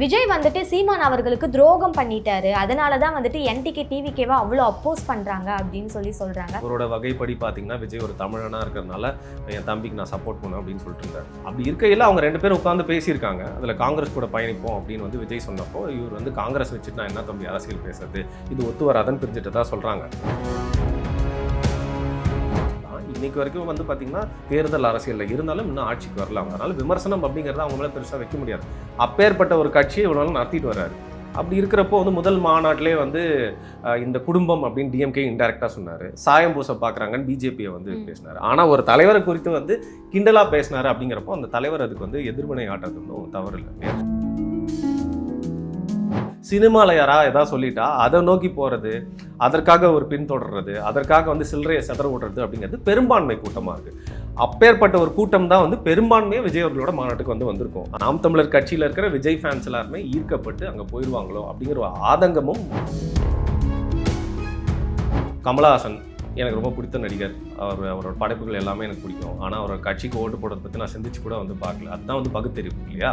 விஜய் வந்துட்டு சீமான் அவர்களுக்கு துரோகம் பண்ணிட்டாரு. அதனால தான் வந்துட்டு என்டிகே டிவிகேவை அவ்வளோ அப்போஸ் பண்ணுறாங்க அப்படின்னு சொல்லி சொல்கிறாங்க அவரோட வகைப்படி பார்த்தீங்கன்னா விஜய் ஒரு தமிழனாக இருக்கிறதுனால என் தம்பிக்கு நான் சப்போர்ட் பண்ணேன் அப்படின்னு சொல்லிட்டு இருந்தார் அப்படி இருக்கையில் அவங்க ரெண்டு பேரும் உட்காந்து பேசியிருக்காங்க. அதில் காங்கிரஸ் கூட பயணிப்போம் அப்படின்னு வந்து விஜய் சொன்னப்போ இவர் வந்து காங்கிரஸ் வச்சுட்டு நான் என்ன தம்பி அரசியல் பேசுறது? இது ஒத்து வராதன்னு பிரிஞ்சுட்டு தான் சொல்கிறாங்க இன்னைக்கு வரைக்கும் வந்து பார்த்தீங்கன்னா தேர்தல் அரசியலில் இருந்தாலும் இன்னும் ஆட்சிக்கு வரல அவங்க. அதனால விமர்சனம் அப்படிங்கிறத அவங்க மேலே பெருசாக வைக்க முடியாது. அப்பேற்பட்ட ஒரு கட்சியை இவ்வளோ நடத்திட்டு வர்றாரு. அப்படி இருக்கிறப்போ வந்து முதல் மாநாட்டிலே வந்து இந்த குடும்பம் அப்படின்னு டிஎம்கே இன்டெரக்டாக சொன்னார். சாயம் பூச பார்க்குறாங்கன்னு பிஜேபியை வந்து. பேசினார். ஆனால் ஒரு தலைவரை குறித்து வந்து கிண்டலாக பேசினார் அப்படிங்கிறப்போ அந்த தலைவர் அதுக்கு வந்து எதிர்வினை ஆட்டுறது ஒன்றும் தவறு இல்லை சினிமாவில் யாரா எதாவது சொல்லிட்டா அதை நோக்கி போகிறது அதற்காக ஒரு பின்தொடர்றது அதற்காக வந்து சில்லறையை செதற விடுறது அப்படிங்கிறது பெரும்பான்மை கூட்டமாக இருக்குது அப்பேற்பட்ட ஒரு கூட்டம் தான் வந்து பெரும்பான்மையாக விஜய் அவர்களோட மாநாட்டுக்கு வந்து வந்திருக்கும். நாம் தமிழர் கட்சியில் இருக்கிற விஜய் ஃபேன்ஸ் எல்லாருமே ஈர்க்கப்பட்டு அங்கே போயிடுவாங்களோ அப்படிங்கிற ஒரு ஆதங்கமும் கமலஹாசன் எனக்கு ரொம்ப பிடித்த நடிகர். அவர் அவரோட படைப்புகள் எல்லாமே எனக்கு பிடிக்கும். ஆனால் அவரோட கட்சிக்கு ஓட்டு போடுறத பற்றி நான் சிந்திச்சு கூட வந்து பார்க்கல. அதுதான் வந்து பகுத்தறிவு இல்லையா?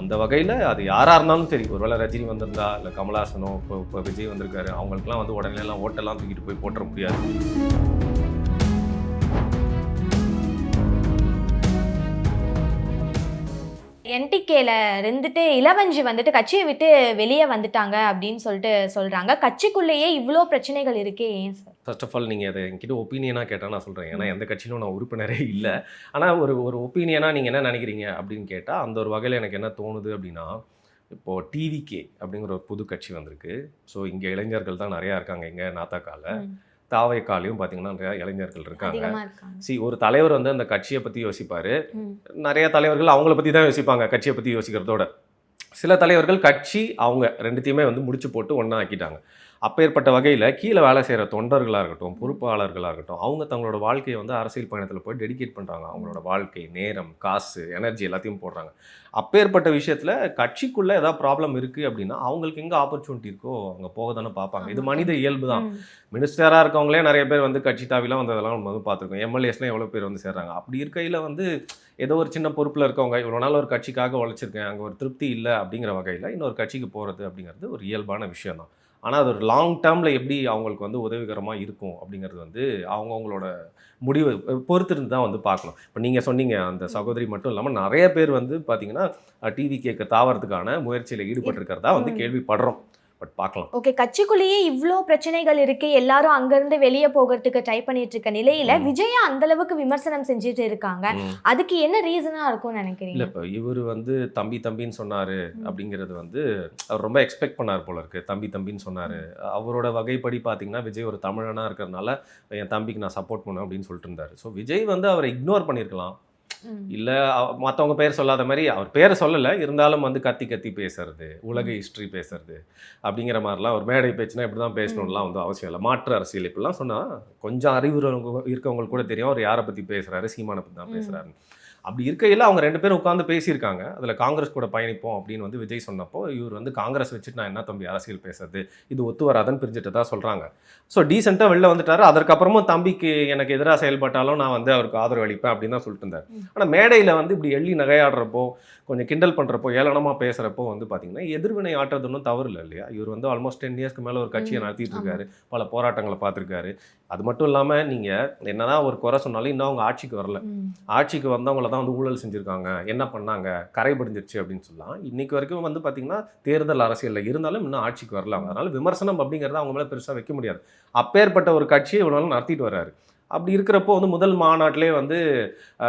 அந்த வகையில் அது யாராக இருந்தாலும் சரி ஒருவேளை ரஜினி வந்திருந்தா இல்லை கமலஹாசனோ இப்போ இப்போ விஜய் வந்திருக்காரு அவங்களுக்குலாம் வந்து உடனே எல்லாம் ஓட்டெல்லாம் தூக்கிட்டு போய் போட்டுற முடியாது. என்டிகேல இருந்துட்டு இளவஞ்சி வந்துட்டு கட்சியை விட்டு வெளியே வந்துட்டாங்க அப்படின்னு சொல்லிட்டு சொல்கிறாங்க கட்சிக்குள்ளேயே இவ்வளோ பிரச்சனைகள் இருக்கே ஏன் சார்? ஃபர்ஸ்ட் ஆஃப் ஆல் நீங்கள் அதை என்கிட்ட ஒப்பீனியனாக கேட்டால் நான் சொல்கிறேன் ஏன்னா எந்த கட்சியிலும் நான் உறுப்பினரே இல்லை. ஆனால் ஒரு ஒரு ஒப்பீனியனாக நீங்கள் என்ன நினைக்கிறீங்க அப்படின்னு கேட்டால் அந்த ஒரு வகையில் எனக்கு என்ன தோணுது அப்படின்னா இப்போது டிவிகே அப்படிங்கிற ஒரு புது கட்சி வந்திருக்கு. ஸோ இங்கே இளைஞர்கள் தான் நிறையா இருக்காங்க. இங்கே நாத்தாக்கால. தாவைக்காலையும் பார்த்தீங்கன்னா நிறையா இளைஞர்கள் இருக்காங்க. சி ஒரு தலைவர் வந்து அந்த கட்சியை பற்றி யோசிப்பார். நிறைய தலைவர்கள் அவங்கள பற்றி தான் யோசிப்பாங்க கட்சியை பற்றி யோசிக்கிறதோட. சில தலைவர்கள் கட்சி அவங்க ரெண்டுத்தையுமே வந்து முடிச்சு போட்டு ஒன்றா ஆக்கிட்டாங்க அப்பேற்பட்ட வகையில் கீழே வேலை செய்கிற தொண்டர்களாக இருக்கட்டும் பொறுப்பாளர்களாக இருக்கட்டும் அவங்க தங்களோட வாழ்க்கையை வந்து அரசியல் பயணத்தில் போய் டெடிகேட் பண்ணுறாங்க அவங்களோட வாழ்க்கை நேரம் காசு எனர்ஜி எல்லாத்தையும் போடுறாங்க. அப்பேற்பட்ட விஷயத்தில் கட்சிக்குள்ளே ஏதாவது ப்ராப்ளம் இருக்குது அப்படின்னா அவங்களுக்கு எங்கே ஆப்பர்ச்சுனிட்டி இருக்கோ அங்கே போக தானே பார்ப்பாங்க. இது மனித இயல்பு தான். மினிஸ்டராக இருக்கவங்களே நிறைய பேர் வந்து கட்சி தாவிலாம் வந்ததெல்லாம் நம்ம வந்து பார்த்துருக்கோம். எம்எல்ஏஸ்லாம் எவ்வளோ பேர் வந்து சேர்றாங்க. அப்படி இருக்கையில் வந்து ஏதோ ஒரு சின்ன பொறுப்பில் இருக்கவங்க இவ்வளோ நாள் ஒரு கட்சிக்காக உழைச்சிருக்கேன் அங்கே ஒரு திருப்தி இல்லை அப்படிங்கிற வகையில் இன்னொரு கட்சிக்கு போகிறது அப்படிங்கிறது ஒரு இயல்பான விஷயம் தான் ஆனால் அது ஒரு லாங் டேர்மில் எப்படி அவங்களுக்கு வந்து உதவிகரமாக இருக்கும் அப்படிங்கிறது வந்து அவங்கவுங்களோட முடிவை பொறுத்திருந்து தான் வந்து பார்க்கணும். இப்போ நீங்கள் சொன்னீங்க அந்த சகோதரி மட்டும் இல்லாமல் நிறைய பேர் வந்து பார்த்தீங்கன்னா டிவி கேட்க தாவறதுக்கான முயற்சியில் ஈடுபட்டிருக்கிறதா வந்து. கேள்விப்படுறோம். பட் பார்க்கலாம் ஓகே கட்சிக்குள்ளேயே இவ்வளோ பிரச்சனைகள் இருக்கு எல்லாரும் அங்கிருந்து வெளியே போகிறதுக்கு ட்ரை பண்ணிட்டு இருக்க நிலையில. விஜயா அந்த அளவுக்கு விமர்சனம் செஞ்சுட்டு இருக்காங்க. அதுக்கு என்ன ரீசனா இருக்கும்னு இல்ல நினைக்கிறீங்க இப்போ இவர் வந்து தம்பி தம்பின்னு சொன்னாரு. அப்படிங்கிறது வந்து அவர் ரொம்ப எக்ஸ்பெக்ட் பண்ணார் போல இருக்கு தம்பி தம்பின்னு சொன்னாரு அவரோட வகைப்படி பார்த்தீங்கன்னா விஜய் ஒரு தமிழனா இருக்கிறதுனால என் தம்பிக்கு நான் சப்போர்ட் பண்ணேன் அப்படின்னு சொல்லிட்டு இருந்தாரு ஸோ விஜய் வந்து அவரை இக்னோர் பண்ணியிருக்கலாம். இல்லை மற்றவங்க பேர் சொல்லாத மாதிரி அவர் பேரை சொல்லலை. இருந்தாலும் வந்து கத்தி கத்தி பேசுறது உலக ஹிஸ்ட்ரி பேசுறது அப்படிங்கிற மாதிரிலாம் ஒரு மேடை பேச்சுனா இப்படி தான் பேசணும்லாம் வந்து அவசியம் இல்லை. மாற்று அரசியல் இப்படிலாம் சொன்னால் கொஞ்சம் அறிவு இருக்கவங்களுக்கு கூட தெரியும். அவர் யாரை பற்றி பேசுகிறாரு சீமானை பற்றி தான் ம். அப்படி இருக்கையில் அவங்க ரெண்டு பேரும் உட்காந்து பேசியிருக்காங்க. அதில் காங்கிரஸ் கூட பயணிப்போம் அப்படின்னு வந்து விஜய் சொன்னப்போ இவர் வந்து காங்கிரஸ் வச்சுட்டு நான் என்ன தம்பி அரசியல் பேசுறது? இது ஒத்து வராதுன்னு பிரிஞ்சுட்டு தான் சொல்கிறாங்க ஸோ டீசெண்டாக வெளில வந்துட்டாரு. அதற்கப்புறமும் தம்பிக்கு எனக்கு எதிராக செயல்பட்டாலும் நான் வந்து அவருக்கு ஆதரவு அளிப்பேன் அப்படின்னு தான் சொல்லிட்டு இருந்தார். ஆனால் மேடையில் வந்து இப்படி எள்ளி நகையாடுறப்போ கொஞ்சம் கிண்டல் பண்ணுறப்போ ஏளனமாக பேசுகிறப்போ வந்து பார்த்தீங்கன்னா எதிர்வினை ஆட்டுறது ஒன்றும் தவறு இல்லை இல்லையா? இவர் வந்து ஆல்மோஸ்ட் டென் இயர்ஸ்க்கு மேலே ஒரு கட்சியை நடத்திட்டு. இருக்காரு. பல போராட்டங்களை பார்த்துருக்காரு. அது மட்டும் இல்லாமல் நீங்கள் என்னதான் ஒரு குறை சொன்னாலும் இன்னும் அவங்க ஆட்சிக்கு வரல. ஆட்சிக்கு வந்தவங்கள தான் வந்து ஊழல் செஞ்சுருக்காங்க. என்ன பண்ணாங்க? கரை படிஞ்சிருச்சு அப்படின்னு சொல்லலாம். இன்னைக்கு வரைக்கும் வந்து பார்த்தீங்கன்னா தேர்தல் அரசியலில் இருந்தாலும் இன்னும் ஆட்சிக்கு வரல. அதனால விமர்சனம் அப்படிங்கிறத அவங்க மேலே பெருசாக வைக்க முடியாது. அப்பேற்பட்ட ஒரு கட்சியை இவ்வளோ நடத்திட்டு வர்றாரு. அப்படி இருக்கிறப்போ வந்து முதல் மாநாட்டிலே வந்து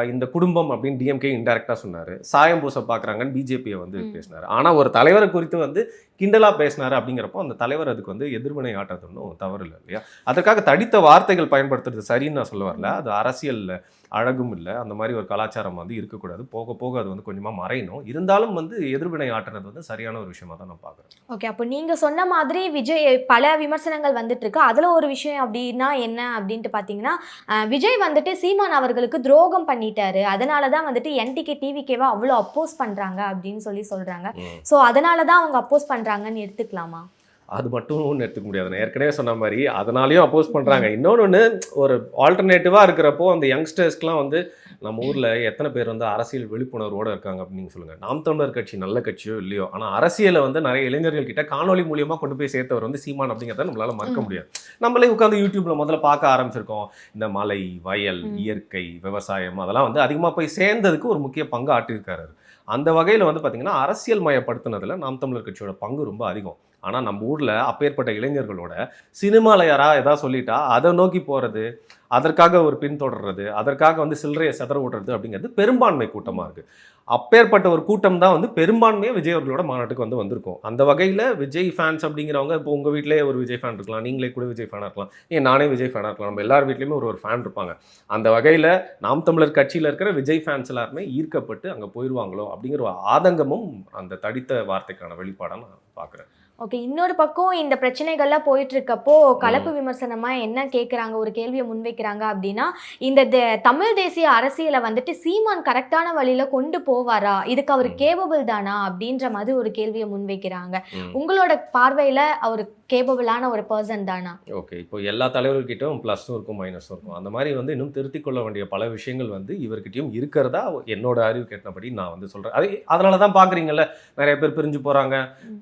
இந்த குடும்பம் அப்படின்னு டிஎம்கே இன்டெரக்டாக சொன்னார். சாயம் பூச பார்க்குறாங்கன்னு பிஜேபியை வந்து. பேசினார். ஆனால் ஒரு தலைவரை குறித்து வந்து கிண்டலாக பேசினார் அப்படிங்கிறப்போ அந்த தலைவர் அதுக்கு வந்து எதிர்வினை ஆட்டுறது ஒன்றும் தவறு இல்லை இல்லையா? அதற்காக தடித்த வார்த்தைகள் பயன்படுத்துறது சரின்னு நான் சொல்ல வரல. அது அரசியலில் அழகும் இல்லை. அந்த மாதிரி ஒரு கலாச்சாரம் வந்து இருக்கக்கூடாது. போக போக அது வந்து கொஞ்சமாக மறையணும். இருந்தாலும் வந்து எதிர்வினை ஆட்டுறது வந்து சரியான ஒரு விஷயமா தான் நான் பார்க்குறேன். ஓகே. அப்போ நீங்க சொன்ன மாதிரி விஜய் பல விமர்சனங்கள் வந்துட்டு இருக்கு அதுல ஒரு விஷயம் அப்படின்னா என்ன? அப்படின்ட்டு பாத்தீங்கன்னா அஹ், விஜய் வந்துட்டு சீமான் அவர்களுக்கு துரோகம் பண்ணிட்டாரு. அதனால தான் வந்துட்டு என்டிகே டிவிகேவை அவ்வளோ அப்போஸ் பண்றாங்க அப்படின்னு சொல்லி சொல்றாங்க. ஸோ அதனால தான் அவங்க அப்போஸ் பண்றாங்கன்னு எடுத்துக்கலாமா? அது மட்டும் எடுத்துக்க முடியாது நான் ஏற்கனவே சொன்ன மாதிரி அதனாலையும் அப்போஸ் பண்ணுறாங்க இன்னொன்று ஒரு ஆல்டர்னேட்டிவாக இருக்கிறப்போ அந்த யங்ஸ்டர்ஸ்க்குலாம் வந்து நம்ம ஊரில் எத்தனை பேர் வந்து அரசியல் விழிப்புணர்வோடு இருக்காங்க அப்படின்னு சொல்லுங்கள் நாம் தமிழர் கட்சி நல்ல கட்சியோ இல்லையோ ஆனால் அரசியலை வந்து நிறைய இளைஞர்கள் கிட்ட காணொலி மூலியமாக கொண்டு போய் சேர்த்தவர் வந்து சீமான் அப்படிங்கிறத நம்மளால மறக்க. முடியாது நம்மளே உட்காந்து யூடியூப்ல முதல்ல பார்க்க ஆரம்பிச்சிருக்கோம் இந்த மலை வயல். இயற்கை விவசாயம் அதெல்லாம் வந்து அதிகமாக போய் சேர்ந்ததுக்கு ஒரு முக்கிய பங்கு ஆற்றியிருக்காரு. அந்த வகையில் வந்து பார்த்தீங்கன்னா அரசியல் மயப்படுத்தினதுல நாம் தமிழர் கட்சியோட பங்கு ரொம்ப அதிகம் ஆனால் நம்ம ஊரில் அப்பேற்பட்ட இளைஞர்களோட சினிமாவில் யாரா ஏதாவது சொல்லிட்டா அதை நோக்கி போகிறது அதற்காக ஒரு பின்தொடர்றது அதற்காக வந்து சில்லறையை செதற விடுறது அப்படிங்கிறது பெரும்பான்மை கூட்டமாக இருக்குது அப்பேற்பட்ட ஒரு கூட்டம் தான் வந்து பெரும்பான்மையாக விஜய் அவர்களோட மாநாட்டுக்கு வந்து வந்திருக்கும். அந்த வகையில் விஜய் ஃபேன்ஸ் அப்படிங்கிறவங்க இப்போ உங்கள் வீட்டிலே ஒரு விஜய் ஃபேன் இருக்கலாம் நீங்களே கூட விஜய் ஃபேனாக இருக்கலாம். ஏன் நானே விஜய் ஃபேனாக இருக்கலாம். நம்ம எல்லார் வீட்லேயுமே ஒரு ஒரு ஃபேன் இருப்பாங்க. அந்த வகையில் நாம் தமிழர் கட்சியில் இருக்கிற விஜய் ஃபேன்ஸ் எல்லாருமே ஈர்க்கப்பட்டு அங்கே போயிடுவாங்களோ அப்படிங்கிற ஒரு ஆதங்கமும் அந்த தடித்த வார்த்தைக்கான வெளிப்பாடாக நான் பார்க்குறேன் ஓகே இன்னொரு பக்கம் இந்த பிரச்சனைகள்லாம் போயிட்டு இருக்கப்போ கலப்பு விமர்சனமா என்ன கேக்குறாங்க ஒரு கேள்வியை முன்வைக்கிறாங்க அப்படின்னா இந்த தமிழ் தேசிய அரசியலை வந்துட்டு சீமான் கரெக்டான வழியில கொண்டு போவாரா? இதுக்கு அவர். கேபபிள் தானா? அப்படின்ற மாதிரி ஒரு கேள்வியை முன்வைக்கிறாங்க. உங்களோட பார்வையில அவர் கேபபிளான ஒரு பர்சன் தானா? ஓகே இப்போ எல்லா தலைவர்கிட்டும் ப்ளஸும் இருக்கும் மைனஸும் இருக்கும். அந்த மாதிரி வந்து இன்னும் திருத்திக் கொள்ள வேண்டிய பல விஷயங்கள் வந்து இவர்கிட்டயும் இருக்கிறதா? என்னோட அறிவு கேட்டபடி நான் வந்து சொல்கிறேன் அது அதனால தான் பார்க்குறீங்கல்ல நிறைய பேர் பிரிஞ்சு போகிறாங்க.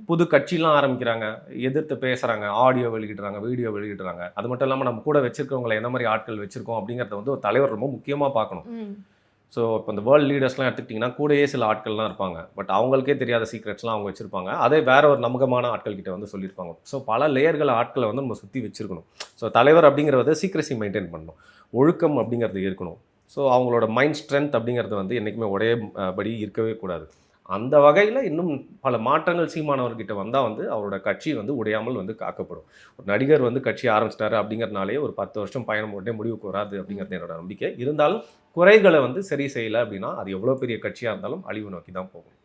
புது கட்சிலாம் ஆரம்பிக்கிறாங்க எதிர்த்து பேசுகிறாங்க ஆடியோ வெளியிடுறாங்க வீடியோ வெளியிடுறாங்க. அது மட்டும் இல்லாமல் நம்ம கூட வச்சிருக்கவங்களை என்ன மாதிரி ஆட்கள் வச்சிருக்கோம் அப்படிங்கிறத வந்து ஒரு தலைவர் ரொம்ப முக்கியமாக பார்க்கணும். ஸோ இப்போ இந்த வேர்ல்டு லீடர்ஸ்லாம் எடுத்துக்கிட்டிங்கன்னா கூடயே சில ஆட்கள்லாம் இருப்பாங்க. பட் அவங்களுக்கே தெரியாத சீக்ரெட்ஸ்லாம் அவங்க வச்சுருப்பாங்க. அதே வேற ஒரு நம்பகமான ஆட்கள் கிட்ட வந்து சொல்லியிருப்பாங்க. ஸோ பல லேயர்கள் ஆட்களை வந்து நம்ம சுற்றி வச்சிருக்கணும். ஸோ தலைவர் அப்படிங்கிறத சீக்ரஸி மெயின்டைன் பண்ணணும். ஒழுக்கம் அப்படிங்கிறது இருக்கணும் ஸோ அவங்களோட மைண்ட் ஸ்ட்ரென்த் அப்படிங்கிறது வந்து என்றைக்குமே ஒரே படி இருக்கவே கூடாது. அந்த வகையில் இன்னும் பல மாற்றங்கள் சீமானவர்கிட்ட வந்தால் வந்து அவரோட கட்சி வந்து உடையாமல் வந்து காக்கப்படும். ஒரு நடிகர் வந்து கட்சி ஆரம்பிச்சிட்டாரு அப்படிங்கிறனாலே ஒரு பத்து வருஷம் பயணம் உடனே முடிவுக்கு வராது அப்படிங்கிறது என்னோட நம்பிக்கை. இருந்தாலும் குறைகளை வந்து சரி செய்யலை அப்படின்னா அது எவ்வளோ பெரிய கட்சியாக இருந்தாலும் அழிவு நோக்கி தான் போகும்.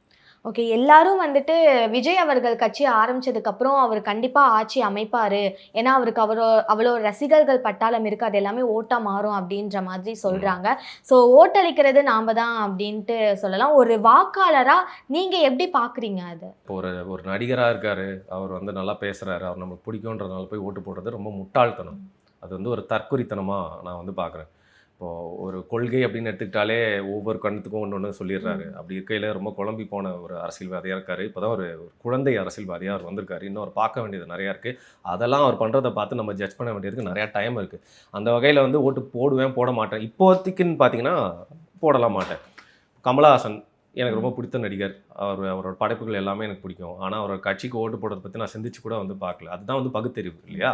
ஓகே எல்லாரும் வந்துட்டு விஜய் அவர்கள் கட்சி ஆரம்பிச்சதுக்கப்புறம் அவர் கண்டிப்பாக ஆட்சி அமைப்பார். ஏன்னா அவருக்கு அவரோ அவ்வளோ ரசிகர்கள் பட்டாளம் இருக்குது அது எல்லாமே ஓட்டாக மாறும் அப்படின்ற மாதிரி சொல்கிறாங்க ஸோ ஓட்டளிக்கிறது நாம தான் அப்படின்ட்டு சொல்லலாம். ஒரு வாக்காளராக நீங்கள் எப்படி பார்க்குறீங்க அது? இப்போ ஒரு ஒரு நடிகராக இருக்காரு. அவர் வந்து நல்லா பேசுகிறாரு அவர் நமக்கு பிடிக்குன்றதுனால போய் ஓட்டு போடுறது ரொம்ப முட்டாள்தனம். அது வந்து ஒரு தற்குறித்தனமாக நான் வந்து பார்க்குறேன் இப்போது ஒரு கொள்கை அப்படின்னு எடுத்துக்கிட்டாலே ஒவ்வொரு கணத்துக்கும் ஒன்று ஒன்று சொல்லிடுறாரு. அப்படி இருக்கையில் ரொம்ப குழம்பி போன ஒரு அரசியல்வாதியாக இருக்காரு. இப்போ தான் ஒரு குழந்தை அரசியல்வாதியாக அவர் வந்திருக்காரு. இன்னும் அவர் பார்க்க வேண்டியது நிறையா இருக்குது அதெல்லாம் அவர் பண்ணுறதை பார்த்து நம்ம ஜட்ஜ் பண்ண வேண்டியதுக்கு நிறையா டைம் இருக்குது அந்த வகையில் வந்து ஓட்டு போடுவேன் போட மாட்டேன். இப்போதைக்குன்னு பார்த்தீங்கன்னா போடலாம் மாட்டேன். கமலஹாசன் எனக்கு ரொம்ப பிடித்த நடிகர். அவர் அவரோட படைப்புகள் எல்லாமே எனக்கு பிடிக்கும். ஆனால் அவரோட கட்சிக்கு ஓட்டு போடுறத பற்றி நான் சிந்திச்சு கூட வந்து பார்க்கல. அதுதான் வந்து பகுத்தறிவு இல்லையா?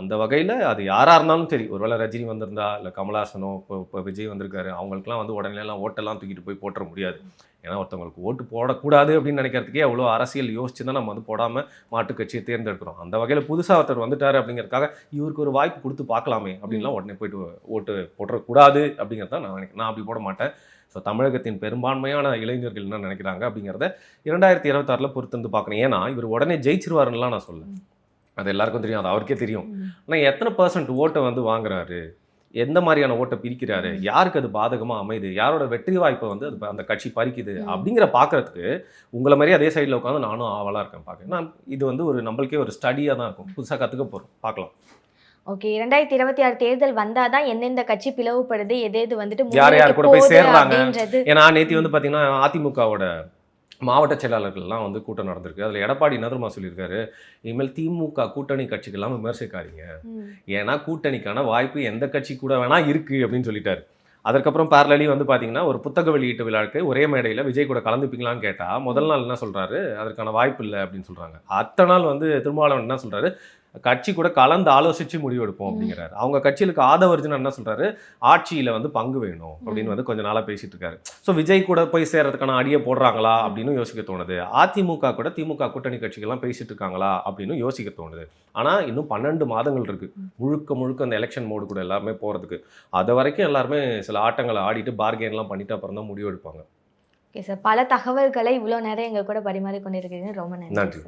அந்த வகையில் அது யாராக இருந்தாலும் சரி ஒருவேளை ரஜினி வந்திருந்தா இல்லை கமலஹாசனோ இப்போ இப்போ விஜய் வந்திருக்காரு அவங்களுக்குலாம் வந்து உடனே எல்லாம் ஓட்டெல்லாம் தூக்கிட்டு போய் போட்டுற முடியாது. ஏன்னா ஒருத்தவங்களுக்கு ஓட்டு போடக்கூடாது அப்படின்னு நினைக்கிறதுக்கே அவ்வளோ அரசியல் யோசிச்சு தான் நம்ம வந்து போடாமல் மாட்டுக் கட்சியை தேர்ந்தெடுக்கிறோம். அந்த வகையில் புதுசாக ஒருத்தர் வந்துட்டாரு அப்படிங்கிறதுக்காக இவருக்கு ஒரு வாய்ப்பு கொடுத்து பார்க்கலாமே அப்படின்லாம் உடனே போயிட்டு ஓட்டு போட்டுறக்கூடாது அப்படிங்கிறத நான் நினைக்கிறேன். நான் அப்படி போட மாட்டேன். ஸோ தமிழகத்தின் பெரும்பான்மையான இளைஞர்கள் என்ன நினைக்கிறாங்க அப்படிங்கிறத இரண்டாயிரத்தி இருபத்தாறில் பொறுத்திருந்து பார்க்கணும். ஏன்னா இவர் உடனே ஜெயிச்சிருவாருன்னுலாம் நான் சொல்ல அது எல்லாருக்கும் தெரியும். அது அவருக்கே தெரியும். ஆனால் எத்தனை பர்சன்ட் ஓட்டை வந்து வாங்குறாரு? எந்த மாதிரியான ஓட்டை பிரிக்கிறாரு? யாருக்கு அது பாதகமாக அமையுது? யாரோட வெற்றி வாய்ப்பை வந்து அது அந்த கட்சி பறிக்குது. அப்படிங்கிற பார்க்கறதுக்கு உங்களை மாதிரி அதே சைடில் உட்காந்து நானும் ஆவலாக இருக்கேன் பார்க்க நான் இது வந்து ஒரு நம்மளுக்கே ஒரு ஸ்டடியாக தான் இருக்கும். புதுசாக கற்றுக்க போகிறோம் பார்க்கலாம் ஓகே இரண்டாயிரத்தி இருபத்தி ஆறு தேர்தல் வந்தாதான் எந்தெந்த கட்சி பிளவுபடுது எது எது வந்துட்டு யார் யார் கூட போய் சேர்றாங்க. ஏன்னா நேத்தி வந்து பார்த்தீங்கன்னா அதிமுகவோட மாவட்ட செயலாளர்கள்லாம் வந்து கூட்டம் நடந்திருக்கு. அதில் எடப்பாடி நதுர்மா சொல்லியிருக்காரு இனிமேல் திமுக கூட்டணி கட்சிகள்லாம் விமர்சிக்காதீங்க. ஏன்னா கூட்டணிக்கான வாய்ப்பு எந்த கட்சி கூட வேணா இருக்கு அப்படின்னு சொல்லிட்டாரு. அதற்கப்புறம் பேரலி வந்து பார்த்தீங்கன்னா ஒரு புத்தக வெளியீட்டு விழாக்கு ஒரே மேடையில் விஜய் கூட கலந்துப்பீங்களான்னு கேட்டால் முதல் நாள் என்ன சொல்றாரு? அதற்கான வாய்ப்பு இல்லை அப்படின்னு சொல்றாங்க. அத்த நாள் வந்து திருமாவளவன் என்ன சொல்றாரு? கட்சி கூட கலந்து ஆலோசிச்சு முடிவெடுப்போம் அப்படிங்கிறாரு. அவங்க கட்சிகளுக்கு ஆதவர்ஜுன் என்ன சொல்றாரு? ஆட்சியில வந்து பங்கு வேணும் அப்படின்னு வந்து கொஞ்ச நாளா பேசிட்டு இருக்காரு. ஸோ விஜய் கூட போய் சேர்றதுக்கான அடியை போடுறாங்களா அப்படின்னு யோசிக்க தோணுது. அதிமுக கூட திமுக கூட்டணி கட்சிகள்லாம் பேசிட்டு இருக்காங்களா அப்படின்னு யோசிக்க தோணுது. ஆனா இன்னும் பன்னெண்டு மாதங்கள் இருக்கு. முழுக்க முழுக்க அந்த எலெக்ஷன் மோடு கூட எல்லாருமே போறதுக்கு. அது வரைக்கும் எல்லாருமே சில ஆட்டங்களை ஆடிட்டு பார்கென்லாம் பண்ணிட்டு அப்புறம் தான் முடிவு எடுப்பாங்க ஓகே சார் பல தகவல்களை இவ்வளோ நேரம் எங்க கூட பரிமாறி கொண்டிருக்கீங்க ரொம்ப நன்றி நன்றி.